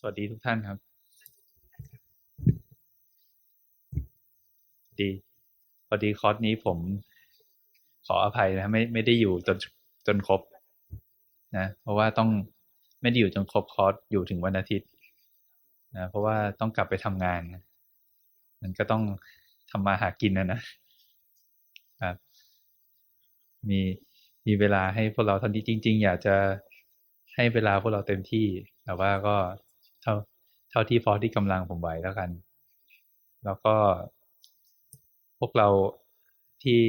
สวัสดีทุกท่านครับ ดี พอดีคอร์สนี้ผมขออภัยนะไม่ไม่ได้อยู่จนจนครบนะเพราะว่าต้องไม่ได้อยู่จนครบคอร์สอยู่ถึงวันอาทิตย์นะเพราะว่าต้องกลับไปทำงาน มันก็ต้องทำมาหากินนะนะครับมีมีเวลาให้พวกเราทันทีจริง ๆ อยากจะให้เวลาพวกเราเต็มที่ แต่ว่าก็ ท่าที่พอที่กำลังผมไหวแล้วกัน แล้วก็พวกเราที่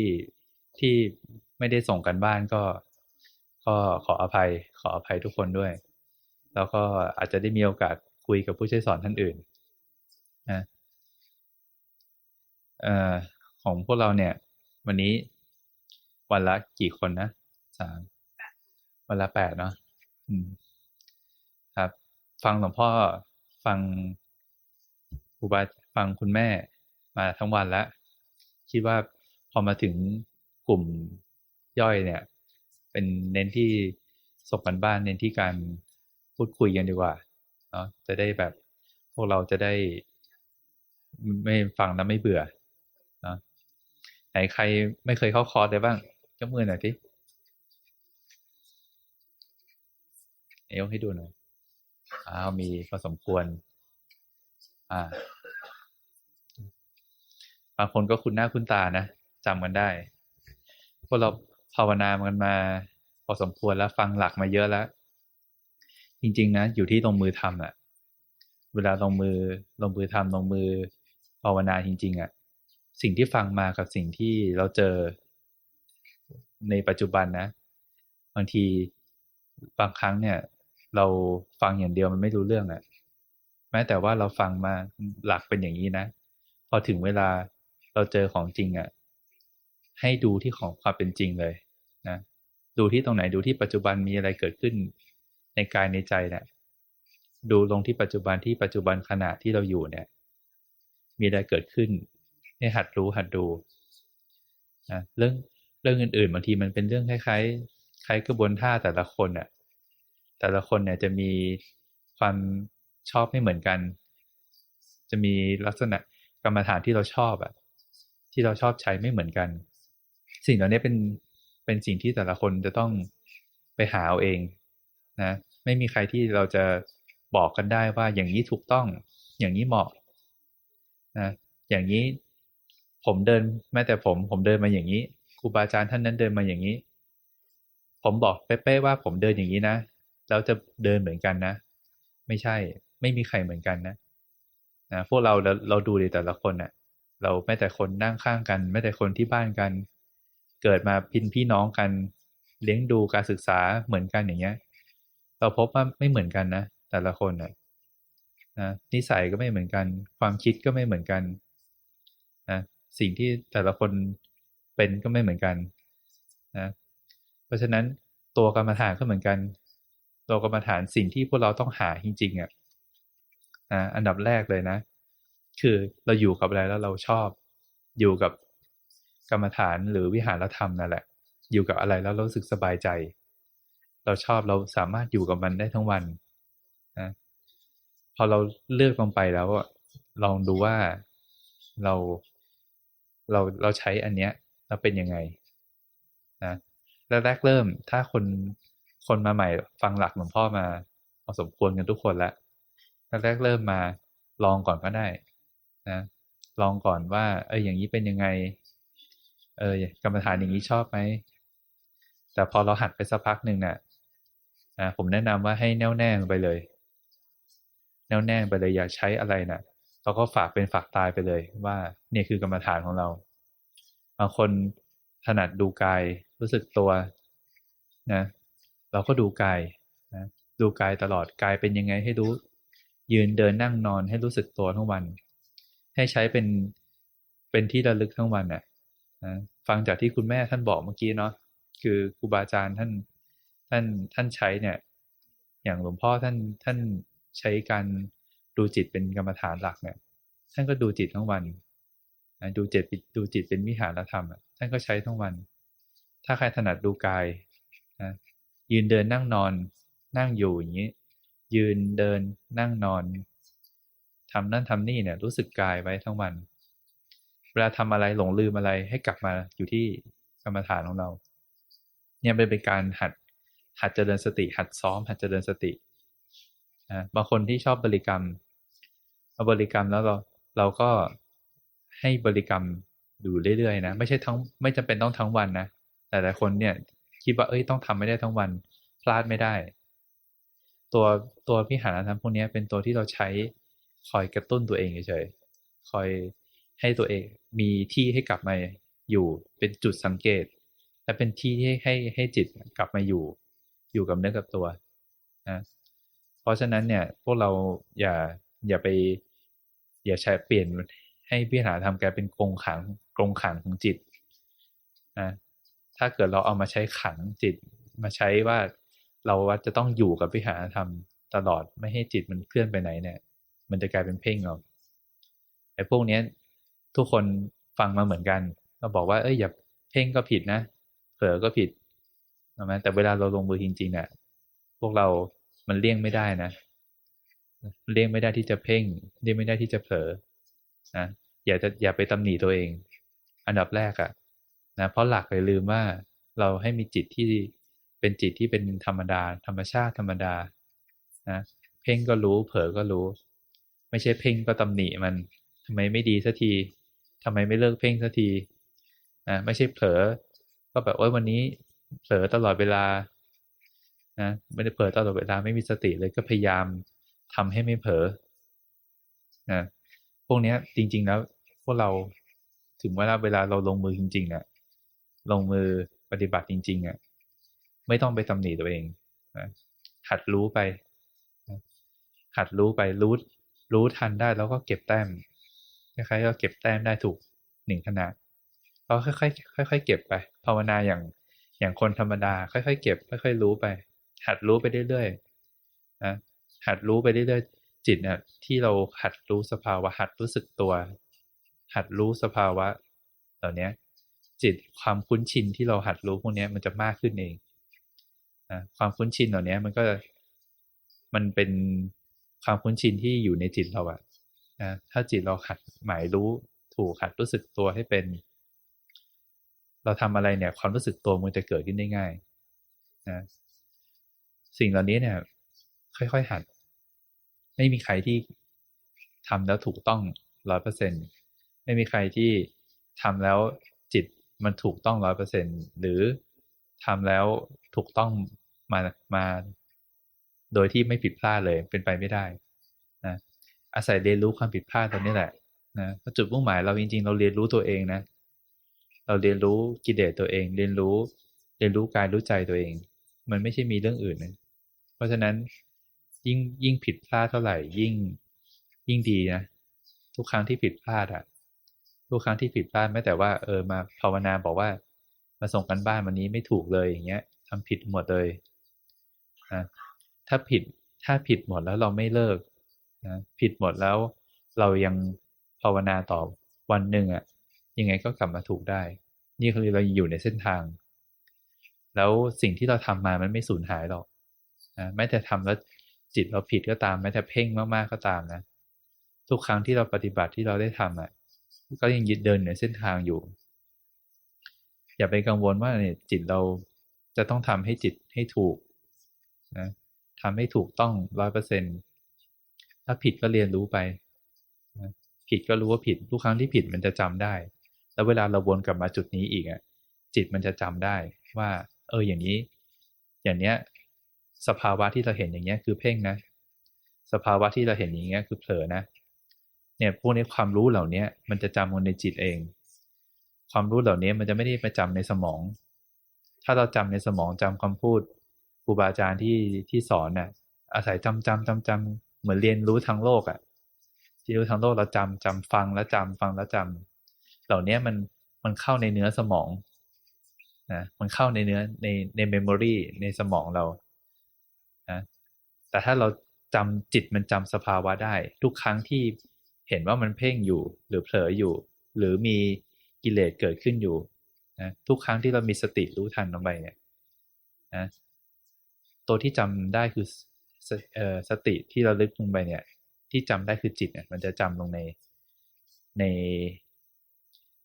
ที่ไม่ได้ส่งกันบ้านก็ ก็ขออภัย ขออภัยทุกคนด้วย แล้วก็อาจจะได้มีโอกาสคุยกับผู้ช่วยสอนท่านอื่นนะเอ่อของพวกเราเนี่ย วันนี้วันละกี่คนนะสามวันละแปดเนาะอืมครับ ฟังหลวงพ่อ ฟังครูบาฟังคุณแม่มาทั้งวันแล้ว คิดว่าพอมาถึงกลุ่มย่อยเนี่ย เป็นเน้นที่ส่งกันบ้านเน้นที่การพูดคุยกันดีกว่าเนาะจะได้แบบพวกเราจะได้ ไม่ฟังแล้วไม่เบื่อเนาะไหนใครไม่เคยเข้าคอร์สได้บ้างยกมือหน่อยทีเอวให้ดูหน่อย อ้าวมีพอสมควร อ่า บางคนก็คุ้นหน้าคุ้นตานะจำกันได้ พวกเราภาวนากันมา พอสมควรแล้วฟังหลักมาเยอะแล้ว จริง ๆ นะ อยู่ที่ลงมือทำอะเวลาลงมือลงมือทำลงมือภาวนาจริง ๆอะ่ะ สิ่งที่ฟังมากับสิ่งที่เราเจอในปัจจุบันนะ บางทีบางครั้งเนี่ย เราฟังอย่างเดียวมันไม่รู้เรื่องอะ่ะแม้แต่ว่าเราฟังมาหลักเป็นอย่างนี้นะ พอถึงเวลาเราเจอของจริงอะ่ะให้ดูที่ของความเป็นจริงเลยนะดูที่ตรงไหนดูที่ปัจจุบันมีอะไรเกิดขึ้น ในกายในใจเนะี่ยดูลงที่ปัจจุบันที่ปัจจุบันขณะที่เราอยู่เนี่ย มีอะไรเกิดขึ้นให้หัดรู้หัดดูนะเรื่องเรื่องอื่นๆบางทีมันเป็นเรื่องคล้ายๆคล้ายกระบวนท่าแต่ละคนอะ แต่ละคนเนี่ยจะมีความชอบไม่เหมือนกัน จะมีลักษณะกรรมฐานที่เราชอบอะที่เราชอบใช้ไม่เหมือนกัน สิ่งเหล่านี้เป็นเป็นสิ่งที่แต่ละคนจะต้องไปหาเอาเองนะ ไม่มีใครที่เราจะบอกกันได้ว่าอย่างนี้ถูกต้อง อย่างนี้เหมาะนะอย่างนี้ผมเดินแม้แต่ผม ผมเดินมาอย่างนี้ครูบาอาจารย์ท่านนั้นเดินมาอย่างนี้ ผมบอกเป๊ะๆว่าผมเดินอย่างนี้นะ แล้วจะเดินเหมือนกันนะ ไม่ใช่ ไม่มีใครเหมือนกันนะนะพวกเราเราเราดูในแต่ละคนนะ่ะ เราแม้แต่คนนั่งข้างกันแม้แต่คนที่บ้านกัน เกิดมาพินพี่น้องกัน เลี้ยงดูการศึกษาเหมือนกันอย่างเงี้ย เราพบว่าไม่เหมือนกันนะแต่ละคนนะนะนิสัยก็ไม่เหมือนกัน ความคิดก็ไม่เหมือนกันนะสิ่งที่แต่ละคนเป็นก็ไม่เหมือนกันนะเพราะฉะนั้นตัวกรรมฐานก็เหมือนกัน ตัวกรรมฐานสิ่งที่พวกเราต้องหาจริงๆอะนะอันดับแรกเลยนะ คือเราอยู่กับอะไรแล้วเราชอบ อยู่กับกรรมฐานหรือวิหารธรรมนั่นแหละ อยู่กับอะไรแล้วรู้สึกสบายใจ เราชอบเราสามารถอยู่กับมันได้ทั้งวันนะพอเราเลือกลงไปแล้วลองดูว่าเราเราเราใช้อันเนี้ยแล้วเป็นยังไงนะแรกเริ่มถ้าคน คนมาใหม่ฟังหลักหลวงพ่อมาพอสมควรกันทุกคนแล้วแล้วแรกเริ่มมาลองก่อนก็ได้นะลองก่อนว่า เอออย่างนี้เป็นยังไง เออกรรมฐานอย่างนี้ชอบไหมแต่พอเราหัดไปสักพักหนึ่งนะ่ะนะผมแนะนำว่าให้แน่วแน่ไปเลย แน่วแน่ไปเลยอย่าใช้อะไรนะ่ะเราก็ฝากเป็นฝากตายไปเลย ว่าเนี่ยคือกรรมฐานของเราบางคนถนัดดูกายรู้สึกตัวนะ เราก็ดูกายนะดูกายตลอดกายเป็นยังไงให้รู้ ยืนเดินนั่งนอนให้รู้สึกตัวทั้งวัน ให้ใช้เป็นเป็นที่ระลึกทั้งวันน่ะนะฟังจากที่คุณแม่ท่านบอกเมื่อกี้เนาะคือครูบาอาจารย์ท่านท่านท่านใช้เนี่ย อย่างหลวงพ่อท่านท่านใช้การดูจิตเป็นกรรมฐานหลักเนี่ย ท่านก็ดูจิตทั้งวันดูจิตดูจิตเป็นวิหารธรรมท่านก็ใช้ทั้งวัน ถ้าใครถนัดดูกาย ยืนเดินนั่งนอน นั่งอยู่อย่างนี้ ยืนเดินนั่งนอนทำนั่นทำนี่เนี่ยรู้สึกกายไว้ทั้งวัน เวลาทำอะไรหลงลืมอะไรให้กลับมาอยู่ที่กรรมฐานของเรา เนี่ยเป็นการหัดหัดเจริญสติ หัดซ้อม หัดเจริญสตินะบางคนที่ชอบบริกรรมเอาบริกรรมแล้วเราเราก็ให้บริกรรมอยู่เรื่อยๆนะ ไม่ใช่ทั้งไม่จำเป็นต้องทั้งวันนะแต่หลายคนเนี่ย คิดว่าเอ้ยต้องทำไม่ได้ทั้งวันพลาดไม่ได้ ตัวตัวพิหารธรรมพวกนี้เป็นตัวที่เราใช้คอยกระตุ้นตัวเองเฉยๆคอยให้ตัวเองมีที่ให้กลับมาอยู่เป็นจุดสังเกต และเป็นที่ที่ให้ให้จิตกลับมาอยู่ อยู่กับเนื้อกับตัวนะเพราะฉะนั้นเนี่ยพวกเราอย่าอย่าไป อย่าใช้เปลี่ยนให้พิหารธรรมกลายเป็นกรงขังกรงขังของจิตนะ ถ้าเกิดเราเอามาใช้ขังจิต มาใช้ว่าเราว่าจะต้องอยู่กับวิหารธรรมตลอดไม่ให้จิตมันเคลื่อนไปไหนเนี่ย มันจะกลายเป็นเพ่งเอาไอ้พวกเนี้ยทุกคนฟังมาเหมือนกันเราบอกว่าเอ้ยอย่าเพ่งก็ผิดนะเผลอก็ผิดใช่ไหมแต่เวลาเราลงมือจริงๆเนี่ยพวกเรามันเลี่ยงไม่ได้นะเลี่ยงไม่ได้ที่จะเพ่งเลี่ยงไม่ได้ที่จะเผลอนะอย่าจะอย่าไปตำหนิตัวเอง อันดับแรกอะ นะเพราะหลักเลยลืมว่าเราให้มีจิตที่เป็นจิตที่เป็นธรรมดา ธรรมชาติธรรมดานะเพ่งก็รู้ เผลอก็รู้ ไม่ใช่เพ่งก็ตำหนิมันทำไมไม่ดีสักทีทำไมไม่เลิกเพ่งสักทีนะไม่ใช่เผลอ ก็แบบว่าวันนี้เผลอตลอดเวลานะไม่ได้เผลอตลอดเวลาไม่มีสติเลยก็พยายามทำให้ไม่เผลอนะพวกนี้จริง ๆ แล้ว พวกเราถึงเวลาเวลาเราลงมือจริงๆเนี่ย ลงมือปฏิบัติจริง ๆอะไม่ต้องไปตำหนิตัวเองนะหัดรู้ไปหัดรู้ไปรู้รู้ทันได้แล้วก็เก็บแต้มคล้ายๆก็เก็บแต้มได้ถูกหนึ่งขนาดเราค่อยๆค่อยๆเก็บไป ภาวนาอย่างอย่างคนธรรมดา ค่อยๆเก็บ ค่อยๆรู้ไป หัดรู้ไปเรื่อยๆนะหัดรู้ไปเรื่อยๆจิตเนี่ยที่เราหัดรู้สภาวะ หัดรู้สึกตัว หัดรู้สภาวะเหล่านี้ จิตความคุ้นชินที่เราหัดรู้พวกนี้มันจะมากขึ้นเองนะความคุ้นชินเหล่านี้มันก็มันเป็นความคุ้นชินที่อยู่ในจิตเราอะนะถ้าจิตเราหัดหมายรู้ถูกหัดรู้สึกตัวให้เป็น เราทำอะไรเนี่ย ความรู้สึกตัวมันจะเกิดขึ้นได้ง่ายนะสิ่งเหล่านี้เนี่ย ค่อยๆหัด ไม่มีใครที่ทำแล้วถูกต้องร้อยเปอร์เซ็นไม่มีใครที่ทำแล้ว มันถูกต้องร้อยเปอร์เซ็นหรือทำแล้วถูกต้องมามา โดยที่ไม่ผิดพลาดเลยเป็นไปไม่ได้นะอาศัยเรียนรู้ความผิดพลาดตรงนี้แหละนะจุดมุ่งหมายเราจริง ๆ เราเรียนรู้ตัวเองนะ เราเรียนรู้กิเลสตัวเอง เรียนรู้ เรียนรู้กายรู้ใจตัวเอง มันไม่ใช่มีเรื่องอื่นนะเพราะฉะนั้นยิ่งยิ่งผิดพลาดเท่าไหร่ยิ่งยิ่งดีนะทุกครั้งที่ผิดพลาดอะ ทุกครั้งที่ผิดพลาดแม้แต่ว่าเออมาภาวนาบอกว่า มาส่งกันบ้านวันนี้ไม่ถูกเลยอย่างเงี้ยทำผิดหมดเลยนะถ้าผิดถ้าผิดหมดแล้วเราไม่เลิกนะผิดหมดแล้วเรายังภาวนาต่อวันหนึ่งอะ่ะยังไงก็กลับมาถูกได้ นี่คือเราอยู่ในเส้นทาง แล้วสิ่งที่เราทำมามันไม่สูญหายหรอกนะแม้แต่ทำแล้วจิตเราผิดก็ตามแม้แต่เพ่งมากๆก็ตามนะทุกครั้งที่เราปฏิบัติที่เราได้ทำอะ ก็ยังยึดเดินในเส้นทางอยู่ อย่าไปกังวลว่าเนี่ยจิตเราจะต้องทำให้จิตให้ถูกนะทำให้ถูกต้องร้อยเปอร์เซ็นถ้าผิดก็เรียนรู้ไปนะผิดก็รู้ว่าผิดทุกครั้งที่ผิดมันจะจำได้ แล้วเวลาเราวนกลับมาจุดนี้อีกอะจิตมันจะจำได้ว่า เอออย่างนี้ อย่างเนี้ยสภาวะที่เราเห็นอย่างเงี้ยคือเพ่งนะ สภาวะที่เราเห็นอย่างเงี้ยคือเผลอนะ เนี่ยพวกนี้ความรู้เหล่านี้มันจะจำมันในจิตเอง ความรู้เหล่านี้มันจะไม่ได้ไปจำในสมอง ถ้าเราจำในสมองจำคำพูดครูบาอาจารย์ที่ที่สอนน่ะอาศัยจำจำจำจำเหมือนเรียนรู้ทางโลกอะ่ะที่รู้ทางโลกเราจำจำฟังแล้วจำฟังแล้วจำเหล่านี้มันมันเข้าในเนื้อสมองนะมันเข้าในเนื้อในในเมมโมรีในสมองเรานะแต่ถ้าเราจำจิตมันจำสภาวะได้ ทุกครั้งที่ เห็นว่ามันเพ่งอยู่ หรือเผลออยู่ หรือมีกิเลสเกิดขึ้นอยู่นะทุกครั้งที่เรามีสติรู้ทันลงไปเนี่ยนะตัวที่จำได้คือสออสติที่เราลึกลงไปเนี่ย ที่จำได้คือจิตเนี่ยมันจะจำลงในใน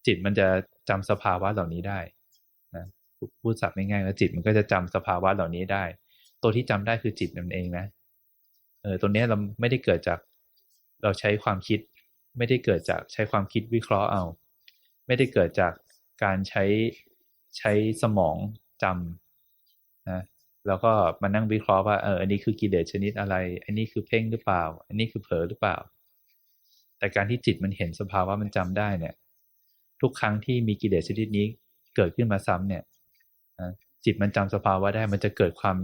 จิตมันจะจำสภาวะเหล่านี้ได้นะพูดสับง่ายๆว่าจิตมันก็จะจำสภาวะเหล่านี้ได้ ตัวที่จำได้คือจิตนั่นเองนะเออตัวเนี้ยเราไม่ได้เกิดจากเราใช้ความคิด ไม่ได้เกิดจากใช้ความคิดวิเคราะห์เอา ไม่ได้เกิดจากการใช้ใช้สมองจำนะแล้วก็มานั่งวิเคราะห์ว่าเอออันนี้คือกิเลสชนิดอะไร อันนี้คือเพ่งหรือเปล่า อันนี้คือเผลอหรือเปล่า แต่การที่จิตมันเห็นสภาวะมันจำได้เนี่ย ทุกครั้งที่มีกิเลสชนิดนี้เกิดขึ้นมาซ้ำเนี่ยจิตมันจำสภาวะได้มันจะเกิดความ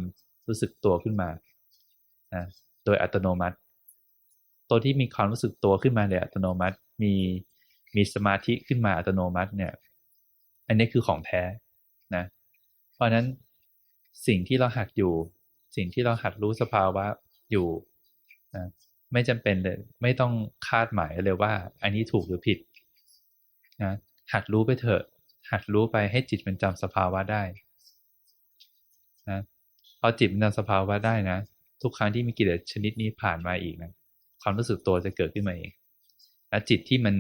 รู้สึกตัวขึ้นมานะโดยอัตโนมัติ ตัวที่มีความรู้สึกตัวขึ้นมาเลยอัตโนมัติมีมีสมาธิขึ้นมาอัตโนมัติเนี่ย อันนี้คือของแท้นะ เพราะนั้นสิ่งที่เราหัดอยู่ สิ่งที่เราหัดรู้สภาวะอยู่นะไม่จำเป็นเลยไม่ต้องคาดหมายเลยว่า อันนี้ถูกหรือผิดนะหัดรู้ไปเถอะ หัดรู้ไปให้จิตมันจำสภาวะได้นะพอจิตมันจำสภาวะได้นะ ทุกครั้งที่มีกิเลสชนิดนี้ผ่านมาอีกนะ ความรู้สึกตัวจะเกิดขึ้นมาเอง และจิตที่มัน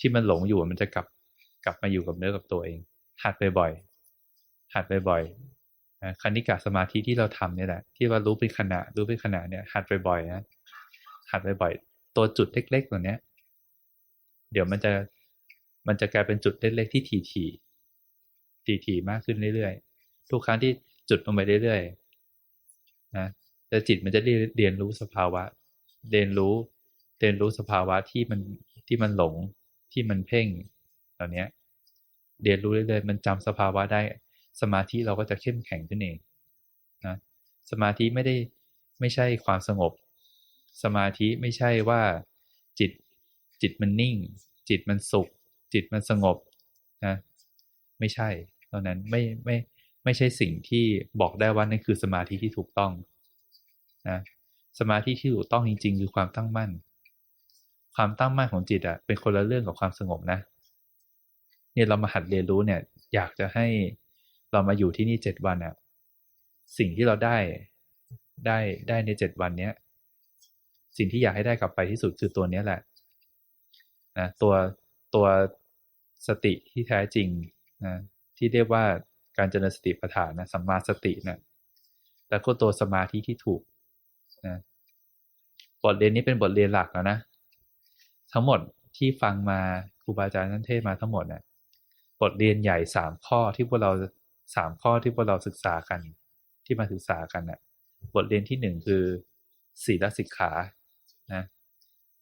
ที่มันหลงอยู่มันจะกลับกลับมาอยู่กับเนื้อกับตัวเอง หัดไปบ่อยหัดไปบ่อยคณิกาสมาธิที่เราทำเนี่ยแหละที่ว่ารู้เป็นขณะรู้เป็นขณะเนี่ย หัดไปบ่อยนะหัดไปบ่อยตัวจุดเล็กๆตัวเนี้ย เดี๋ยวมันจะมันจะกลายเป็นจุดเล็กๆที่ถี่ถี่ถี่ถี่มากขึ้นเรื่อยๆทุกครั้งที่จุดลงไปเรื่อยๆนะแต่จิตมันจะเรียนรู้สภาวะ เรียนรู้เรียนรู้สภาวะที่มันที่มันหลงที่มันเพ่งเหล่านี้เรียนรู้เรื่อยๆมันจำสภาวะได้ สมาธิเราก็จะเข้มแข็งขึ้นเองนะสมาธิไม่ได้ไม่ใช่ความสงบ สมาธิไม่ใช่ว่าจิตจิตมันนิ่ง จิตมันสุข จิตมันสงบนะไม่ใช่ตอนนั้นไม่ไม่ไม่ใช่สิ่งที่บอกได้ว่านั่นคือสมาธิที่ถูกต้องนะ สมาธิที่ถูกต้องจริง ๆ คือความตั้งมั่น ความตั้งมั่นของจิตอะเป็นคนละเรื่องกับความสงบนะ เนี่ยเรามาหัดเรียนรู้เนี่ย อยากจะให้เรามาอยู่ที่นี่เจ็ดวันอะสิ่งที่เราได้ได้ได้ในเจ็ดวันเนี้ย สิ่งที่อยากให้ได้กลับไปที่สุดคือตัวนี้แหละนะตัวตัวสติที่แท้จริงนะที่เรียกว่าการเจริญสติปัฏฐานนะสัมมาสตินะแล้วก็ตัวสมาธิที่ถูก นะบทเรียนนี้เป็นบทเรียนหลักแล้วนะ ทั้งหมดที่ฟังมาครูบาอาจารย์ท่านเทศมาทั้งหมดเนะี่ยบทเรียนใหญ่สามข้อที่พวกเราสามข้อที่พวกเราศึกษากัน ที่มาศึกษากันนะ่ะบทเรียนที่หนึ่งคือศีลสิกขานะ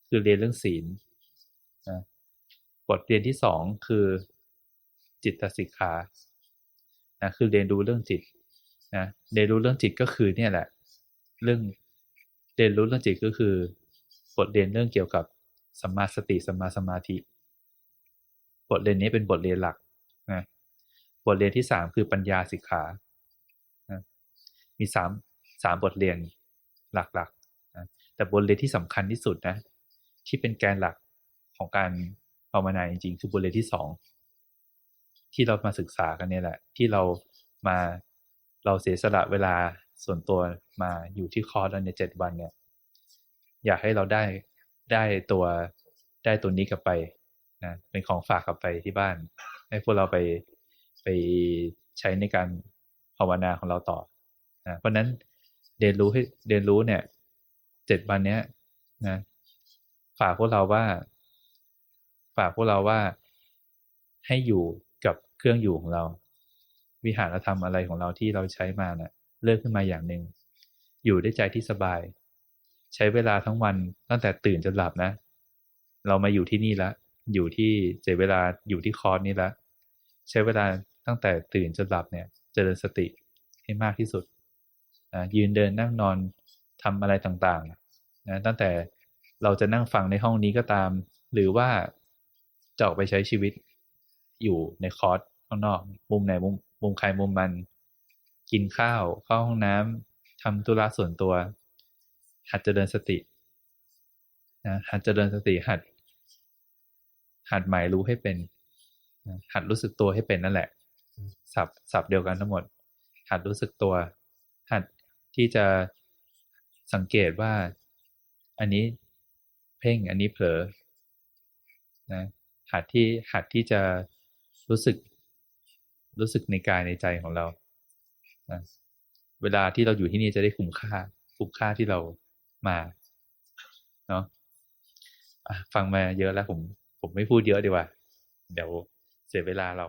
คือเรียนเรื่องศีลนะบทเรียนที่สองคือจิตสิกขานะคือเรียนรู้เรื่องจิตนะเรียนรู้เรื่องจิตก็คือเนี่ยแหละ เรื่อง เรียนรู้เรื่องจิตก็คือบทเรียนเรื่องเกี่ยวกับสัมมาสติสัมมาสมาธิ บทเรียนนี้เป็นบทเรียนหลักนะบทเรียนที่สามคือปัญญาสิกขานะมีสามสามบทเรียนหลักๆนะแต่บทเรียนที่สำคัญที่สุดนะที่เป็นแกนหลักของการภาวนาจริงๆคือบทเรียนที่สองที่เรามาศึกษากันเนี่ยแหละ ที่เรามาเราเสียสละเวลา ส่วนตัวมาอยู่ที่คอร์สในเจ็ดวันเนี่ย อยากให้เราได้ได้ตัวได้ตัวนี้กลับไปนะเป็นของฝากกลับไปที่บ้าน ให้พวกเราไปไปใช้ในการภาวนาของเราต่อนะเพราะนั้นเรียนรู้ให้เรียนรู้เนี่ยเจ็ดวันเนี้ยนะฝากพวกเราว่า ฝากพวกเราว่าให้อยู่กับเครื่องอยู่ของเรา วิหารธรรมอะไรของเราที่เราใช้มาเนะ่ย เลิกขึ้นมาอย่างหนึ่งอยู่ได้ใจที่สบาย ใช้เวลาทั้งวันตั้งแต่ตื่นจนหลับนะ เรามาอยู่ที่นี่แล้วอยู่ที่เจเวลาอยู่ที่คอร์สนี้แล้วใช้เวลาตั้งแต่ตื่นจนหลับเนี่ยจเจริญสติให้มากที่สุดนะยืนเดินนั่งนอนทำอะไรต่างๆนะตั้งแต่เราจะนั่งฟังในห้องนี้ก็ตาม หรือว่าจะออกไปใช้ชีวิตอยู่ในคอร์สข้างนอก มุมไหนมุมมุมใครมุมมัน กินข้าว เข้าห้องน้ำทำธุระส่วนตัว หัดเจริญสตินะหัดเจริญสติหัด หัดหมายรู้ให้เป็น หัดรู้สึกตัวให้เป็นนั่นแหละสับสับเดียวกันทั้งหมด หัดรู้สึกตัว หัดที่จะสังเกตว่า อันนี้เพ่งอันนี้เผลอนะหัดที่หัดที่จะรู้สึก รู้สึกในกายในใจของเรา นะเวลาที่เราอยู่ที่นี่จะได้คุ้มค่า คุ้มค่าที่เรามา เนาะฟังมาเยอะแล้วผม ผมไม่พูดเยอะดีกว่า เดี๋ยวเสียเวลาเรา